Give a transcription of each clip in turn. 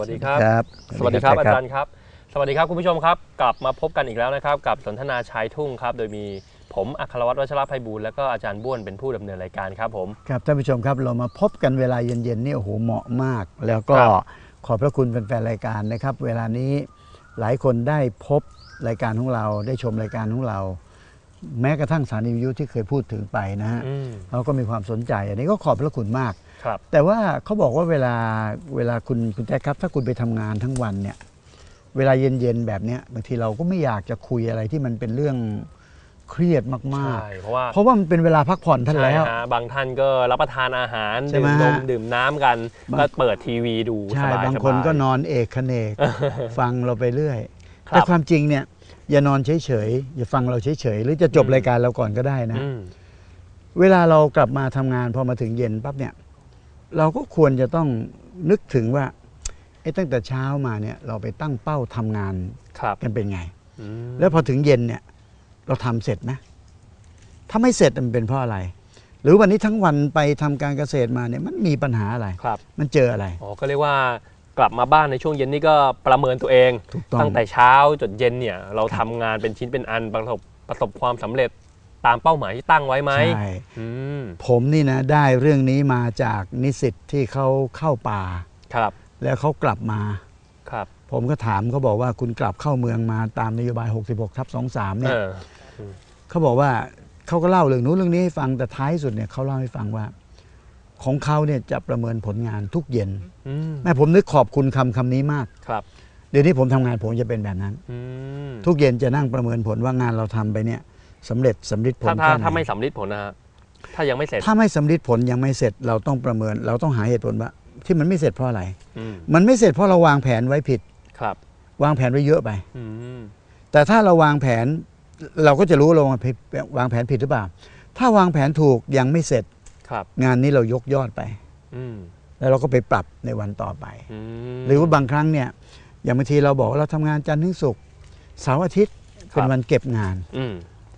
วัสดีครับ ครับ สวัสดีครับแจ็อาคจารย์ครับ สวัสดีครับคุณผู้ชมครับ กลับมาพบกันอีกแล้วนะครับ กับสนทนาชายทุ่งครับ โดยมีผมอัครวัตรวัชรภัยบูลย์และก็อาจารย์บ้วนเป็นผู้ดำเนินรายการครับผม ครับท่านผู้ชมครับเรามาพบกันเวลาเย็นๆนี่โอ้โหเหมาะมาก แล้วก็ครับขอบพระคุณแฟนๆรายการนะครับ เวลานี้หลายคนได้พบรายการของเราได้ชมรายการของเรา แม้กระทั่งสถานีวิทยุที่เคยพูดถึงไปนะฮะอืมเขาก็มีความสนใจ อันนี้ก็ขอบพระคุณมากครับแต่ว่าเขาบอกว่าเวลาเวลาคุณคุณแจ๊คครับ ถ้าคุณไปทำงานทั้งวันเนี่ย เวลาเย็นๆแบบเนี้ยบางทีเราก็ไม่อยากจะคุยอะไรที่มันเป็นเรื่องเครียดมากใช่เพราะว่าๆเพราะว่ามันเป็นเวลาพักผ่อนท่านใช่แล้วฮะบางท่านก็รับประทานอาหารใช่ไหมดื่มนมดื่มน้ำกันบางก็เปิดทีวีดูใช่สบายๆบางคนก็นอนเอกขเนกฟังเราไปเรื่อยครับแต่ความจริงเนี่ย อย่านอนเฉยๆอย่าฟังเราเฉยๆหรือจะจบอืมรายการเราก่อนก็ได้นะ อืมเวลาเรากลับมาทำงานพอมาถึงเย็นปั๊บเนี่ย เราก็ควรจะต้องนึกถึงว่าไอ้ตั้งแต่เช้ามาเนี่ยเราไปตั้งเป้าทำงานครับกันเป็นไง อืมแล้วพอถึงเย็นเนี่ยเราทำเสร็จไหมถ้าไม่เสร็จมันเป็นเพราะอะไร หรือวันนี้ทั้งวันไปทำการเกษตรมาเนี่ยมันมีปัญหาอะไร ครับมันเจออะไร อ๋อก็เรียกว่า กลับมาบ้านในช่วงเย็นนี่ก็ประเมินตัวเองถูกต้อง ตั้งแต่เช้าจนเย็นเนี่ย เราทำงานเป็นชิ้นเป็นอันประสบประสบความสำเร็จตามเป้าหมายที่ตั้งไว้ไหมใช่ อืมผมนี่นะได้เรื่องนี้มาจากนิสิตที่เขาเข้าป่า ครับแล้วเขากลับมา ครับผมก็ถามเขาบอกว่าคุณกลับเข้าเมืองมาตามนโยบาย 66ทับ23เนี่เอยอเขาบอกว่าเขาก็เล่าเรื่องนู้นเรื่องนี้ให้ฟังแต่ท้ายสุดเนี่ยเขาเล่าให้ฟังว่า ของเขาเนี่ยจะประเมินผลงานทุกเย็น อืมแม่ผมนึกขอบคุณคำคำนี้มาก ครับเดี๋ยวนี้ผมทำงานผมจะเป็นแบบนั้น อืมทุกเย็นจะนั่งประเมินผลว่างานเราทำไปเนี่ยสำเร็จสำลิดผลถ้าถ้าแค่ไหนถ้าไม่สำลิดผลนะฮะถ้ายังไม่เสร็จถ้าไม่สำลิดผลยังไม่เสร็จเราต้องประเมิน เราต้องหาเหตุผลว่า ที่มันไม่เสร็จเพราะอะไร อืมมันไม่เสร็จเพราะเราวางแผนไว้ผิด ครับ วางแผนไว้เยอะไป อืมแต่ถ้าเราวางแผนเราก็จะรู้ว่าเราวางแผนวางแผนผิดหรือเปล่า ถ้าวางแผนถูกยังไม่เสร็จครับ งานนี้เรายกยอดไปอืมแล้วเราก็ไปปรับในวันต่อไปอืมหรือว่าบางครั้งเนี่ย อย่างบางทีเราบอกว่าเราทำงานจันทร์ถึงศุกร์เสาร์อาทิตย์ครับเป็นวันเก็บงานอืม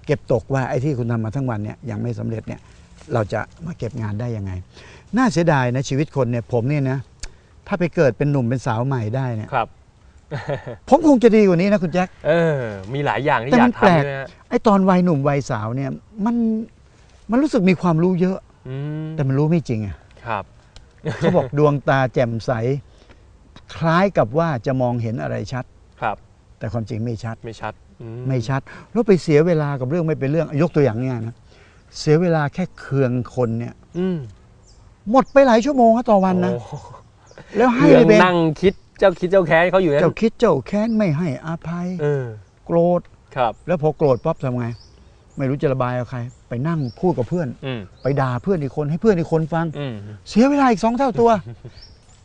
เก็บตกว่าไอ้ที่คุณทำมาทั้งวันเนี่ยยังไม่สำเร็จเนี่ย เราจะมาเก็บงานได้ยังไง น่าเสียดายนะชีวิตคนเนี่ย ผมเนี่ยนะถ้าไปเกิดเป็นหนุ่มเป็นสาวใหม่ได้เนี่ยครับ ผมคงจะดีกว่านี้นะคุณแจ็คเออ มีหลายอย่างที่แต่อมัยานกแปลกทำใช่ไหมฮะไอ้ตอนวัยหนุ่มวัยสาวเนี่ย มันมันรู้สึกมีความรู้เยอะอืม แต่มันรู้ไม่จริงอะครับเขาบอกดวงตาแจ่มใส คล้ายกับว่าจะมองเห็นอะไรชัดครับ แต่ความจริงไม่ชัดไม่ชัดอืไม่ชัดแล้วไปเสียเวลากับเรื่องไม่เป็นเรื่องยกตัวอย่างง่ายๆนะเสียเวลาแค่เคืองคนเนี่ย อืมหมดไปหลายชั่วโมงครับต่อวันนะโอ้แล้วให้เรื่องเลยเป็นนั่งคิดเจ้าคิดเจ้าแค้นเขาอยู่นั่นเจ้าคิดเจ้าแค้นไม่ให้อาภัยเออโกรธครับ แล้วพอโกรธปั๊บทำไง ไม่รู้จะระบายกับใคร ไปนั่งพูดกับเพื่อน อืมไปด่าเพื่อนอีกคนให้เพื่อนอีกคนฟัง อืมเสียเวลาอีกสองเท่าตัว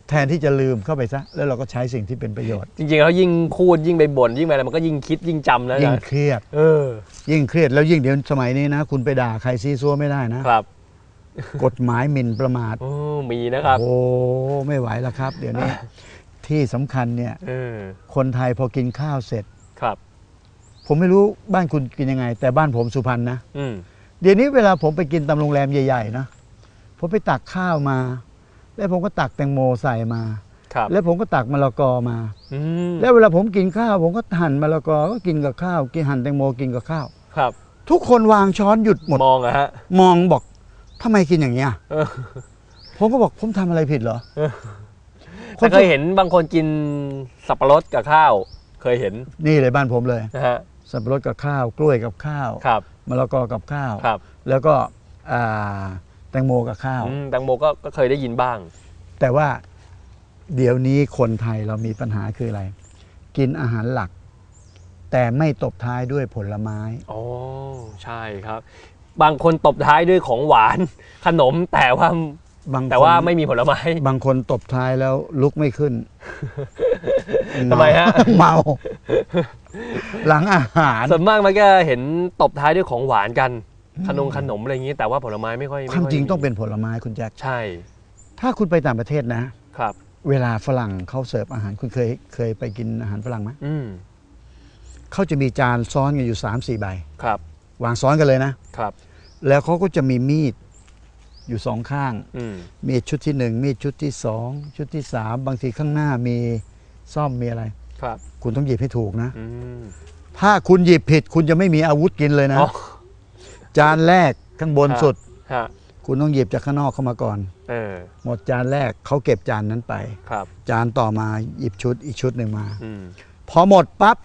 แทนที่จะลืมเข้าไปซะ แล้วเราก็ใช้สิ่งที่เป็นประโยชน์ จริงๆแล้วยิ่งพูดยิ่งไปบ่นยิ่งไปอะไรมันก็ยิ่งคิดยิ่งจำนะยิ่งอาจารเครียด เออยิ่งเครียดแล้วยิ่งเดี๋ยวสมัยนี้นะ คุณไปด่าใครซีซัวไม่ได้นะ ครับกฎหมายหมิ่นประมาท โอ้มีนะครับโอ้ไม่ไหวแล้วครับ เดี๋ยวนี้ ที่สำคัญเนี่ย เออคนไทยพอกินข้าวเสร็จครับ ผมไม่รู้บ้านคุณกินยังไง แต่บ้านผมสุพรรณนะอืมเดี๋ยวนี้เวลาผมไปกินตามโรงแรมใหญ่ๆนะผมไปตักข้าวมา แล้วผมก็ตักแตงโมใส่มา ครับแล้วผมก็ตักมะละกอมา อืมแล้วเวลาผมกินข้าว ผมก็หั่นมะละกอก็กินกับข้าว กินหั่นแตงโมกินกับข้าว ครับทุกคนวางช้อนหยุดหมด มองอะฮะมองบอกทำไมกินอย่างเงี้ย เออผมก็บอกผมทำอะไรผิดเหรอเออคแต่นเคยเห็นบางคนกินสับปะรดกับข้าว เคยเห็นนี่เลยบ้านผมเลย นะฮะ สับปะรดกับข้าว กล้วยกับข้าวครับ มะละกอกับข้าว ครับแล้วก็อ่าแตงโมกับข้าว อืมแตงโมก็ก็เคยได้ยินบ้าง แต่ว่าเดี๋ยวนี้คนไทยเรามีปัญหาคืออะไร กินอาหารหลัก แต่ไม่ตบท้ายด้วยผลไม้ อ๋อ ใช่ครับ บางคนตบท้ายด้วยของหวาน ขนมแต่ว่าบางคนแต่ว่าไม่มีผลไม้ บางคนตบท้ายแล้วลุกไม่ขึ้นทำไมฮะ เมา หลังอาหาร ส่วนมากมันก็เห็นตบท้ายด้วยของหวานกัน ขนมขนมอะไรอย่างนี้แต่ว่าผลไม้ไม่ค่อยความจริงไค่ยต้องเป็นผลไม้คุณแจ็คใช่ ถ้าคุณไปต่างประเทศนะครับ เวลาฝรั่งเขาเสิร์ฟอาหารคุณเคยเคยไปกินอาหารฝรั่งไหมอืมเขาจะมีจานซ้อนกันอยู่3ามสี่ใบครับ วางซ้อนกันเลยนะครับ แล้วเขาก็จะมีมีดอยู่สองข้างอืมมีดชุดที่หนึ่งมีดชุดที่สองชุดที่สามบางทีข้างหน้ามีซ่อมมีอะไร ครับ คุณต้องหยิบให้ถูกนะ อืมถ้าคุณหยิบผิด คุณจะไม่มีอาวุธกินเลยนะ อ๋อจานแรกข้างบนครับสุด ฮะคุณต้องหยิบจากข้างนอกเข้ามาก่อน เออหมดจานแรกเขาเก็บจานนั้นไป ครับจานต่อมาหยิบชุดอีกชุดหนึ่งมา อืมพอหมดปั๊บ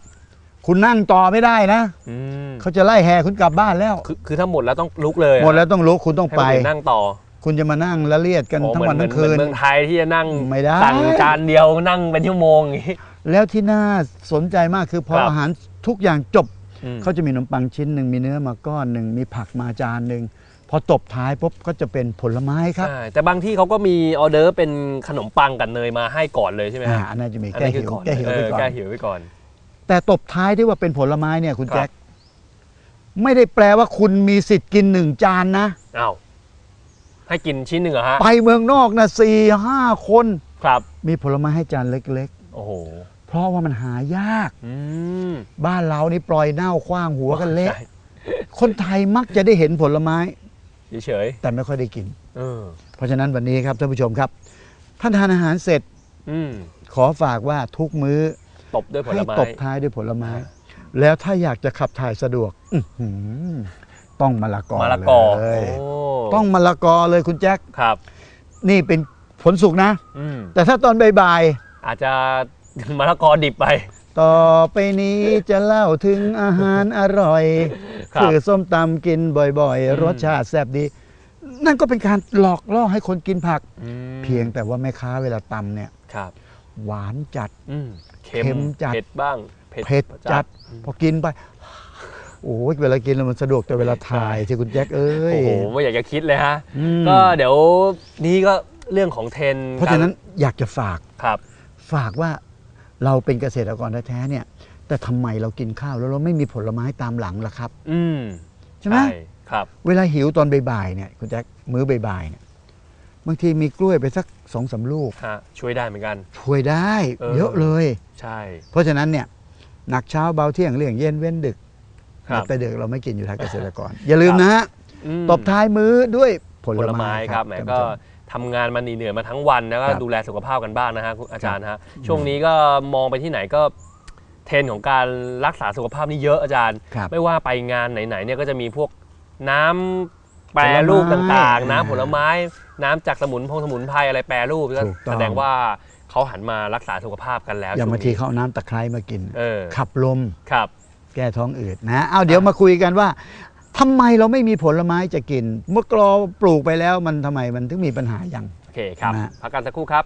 คุณนั่งต่อไม่ได้นะอืมเขาจะไล่แห่คุณกลับบ้านแล้ว คือคือถ้าหมดแล้วต้องลุกเลยอะหมดแล้วต้องลุกคุณต้องให้ไป คนอื่นนั่งต่อคุณจะมานั่งละเลียดกันอ๋อทั้งเหมือวันเหมืทั้งคืนเหมือเมืองไทยที่จะนั่งไม่ได้ สั่งจานเดียวนั่งเป็นชั่วโมงอย่างงี้ แล้วที่น่าสนใจมากคือพอครับอาหารทุกอย่างจบ อืม เขาจะมีขนมปังชิ้นหนึ่งมีเนื้อมาก้อนหนึ่งมีผักมาจานหนึ่งพอตบท้ายปุ๊บก็จะเป็นผลไม้ครับใช่แต่บางที่เขาก็มีออเดอร์เป็นขนมปังกับเนยมาให้ก่อนเลยใช่ไหมอ่าฮะอันนั้นจะมีอันแก้นั้นคืหิอวก่อนแก้หิวเอไปอก่อน แก้หิวไว้ก่อน แต่ตบท้ายที่ว่าเป็นผลไม้เนี่ยคุณครับ แจ็คไม่ได้แปลว่าคุณมีสิทธิ์กินหนึ่งจานนะ อ้าวให้กินชิ้นหนึ่งเหรอฮะไปเมืองนอกนะสี่ห้าคน ครับมีผลไม้ให้จานเล็ก โอ้โห ๆ เพราะว่ามันหายาก อืมบ้านเรานี่ปล่อยเน่าคว้างหัวกันเละใช่คนไทยมักจะได้เห็นผลไม้ เฉยแต่ไม่ค่อยได้กิน ๆเออเพราะฉะนั้นวันนี้ครับท่านผู้ชมครับท่านทานอาหารเสร็จอืมขอฝากว่าทุกมื้อตบด้วยผลให้ไม้ ตบท้ายด้วยผลไม้ แล้วถ้าอยากจะขับถ่ายสะดวกอื้อหือต้องมะละกอมะละกอเลยโอ้ต้องมะละกอเลยคุณแจ็คครับ นี่เป็นผลสุกนะ อืมแต่ถ้าตอนบ่ายอาจจะ มะละกอดิบไปๆต่อไปนี้จะเล่าถึงอาหารอร่อยครับคือส้มตำกินบ่อยอืม ๆ รสชาติแซ่บดี นั่นก็เป็นการหลอกล่อให้คนกินผัก อืมเพียงแต่ว่าแม่ค้าเวลาตำเนี่ย ครับหวานจัด อืมเค็มเค็มจัด เผ็ดบ้างเผ็ดจัด พอกินไป โอ้ยเวลากินแล้วมันสะดวกแต่เวลาถ่ายที่คุณแจ็คเอ้ย โอ้โหไม่อยากจะคิดเลยฮะ อืม ก็เดี๋ยวนี้ก็เรื่องของเทรนด์เพราะฉะนั้นอยากจะฝาก ครับ ฝากว่า เราเป็นเกษตรกรแท้ๆเนี่ย แต่ทำไมเรากินข้าวแล้วเราไม่มีผลไม้ตามหลังล่ะครับ อืมใช่ไหมครับ เวลาหิวตอนบ่ายๆเนี่ยคุณแจ็คมื้อบ่ายๆเนี่ยบางทีมีกล้วยไปสักสองสามลูกฮะช่วยได้เหมือนกัน ช่วยได้เออเยอะเลย ใช่ เพราะฉะนั้นเนี่ยหนักเช้าเบาเที่ยงเลี่ยงเย็นเว้นดึกครับแต่ดึกเราไม่กินอยู่ทางเกษตรกร อย่าลืมนะฮะอืมตบท้ายมื้อด้วยผผลไม้ครับแหมท่านก็ผู้ชม ทำงานมาเหนื่อยๆมาทั้งวันแล้วก็ครับดูแลสุขภาพกันบ้างนะฮะคุณอาจารย์ฮะช่วงนี้ก็มองไปที่ไหนก็เทรนด์ของการรักษาสุขภาพนี่เยอะอาจารย์ ครับไม่ว่าไปงานไหนๆเนี่ยก็จะมีพวกน้ำแปรรูปต่างๆ น้ำผลไม้ น้ำจากสมุนพงสมุนไพรอะไรแปรรูปก็ถูกต้อง แสดงว่าเขาหันมารักษาสุขภาพกันแล้วอย่างบางทีช่วเขาเอาน้ำตะไคร้มากิน เออ ขับลม ครับ แก้ท้องอืดนะ เอาเดี๋ยวมาคุยกันว่า ทำไมเราไม่มีผลไม้จะกิน เมื่อกรอปลูกไปแล้วมันทำไมมันถึงมีปัญหาอย่างโอเคครับนะพักกันสักครู่ครับ